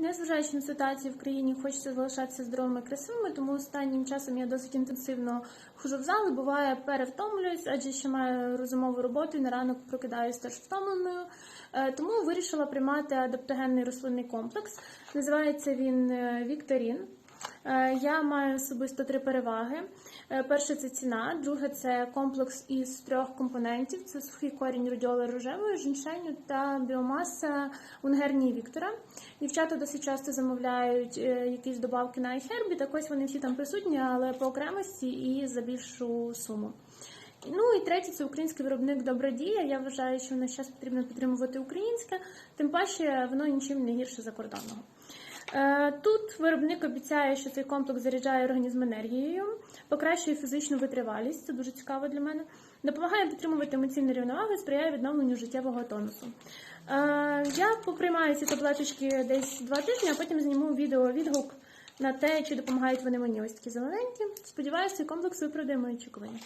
Незважаючи на ситуацію в країні, хочеться залишатися здоровими і красивими, тому останнім часом я досить інтенсивно хожу в зали. Буває, перевтомлююсь, адже ще маю розумову роботу і на ранок прокидаюсь теж втомленою. Е, Тому вирішила приймати адаптогенний рослинний комплекс. Називається він е, Вікторін. Е, Я маю особисто три переваги. Е, Перше це ціна, друге це комплекс із трьох компонентів: це сухий корінь радіоли рожевої, жіншеню та біомаса унгернії Віктора. Дівчата досить часто замовляють е, якісь добавки на iHerb, так ось вони всі там присутні, але по окремості і за більшу суму. Ну і третє це український виробник Добродія. Я вважаю, що в наш час потрібно підтримувати українське, тим паче воно нічим не гірше закордонного. Е, Тут виробник обіцяє, що цей комплекс заряджає організм енергією, покращує фізичну витривалість, це дуже цікаво для мене. Допомагає підтримувати емоційну рівновагу сприяє відновленню життєвого тонусу. Е, Я поприймаю ці таблеточки десь два тижні, а потім зніму відео відгук на те, чи допомагають вони мені ось такі зелененькі. Сподіваюся, цей комплекс виправдає мої очікування.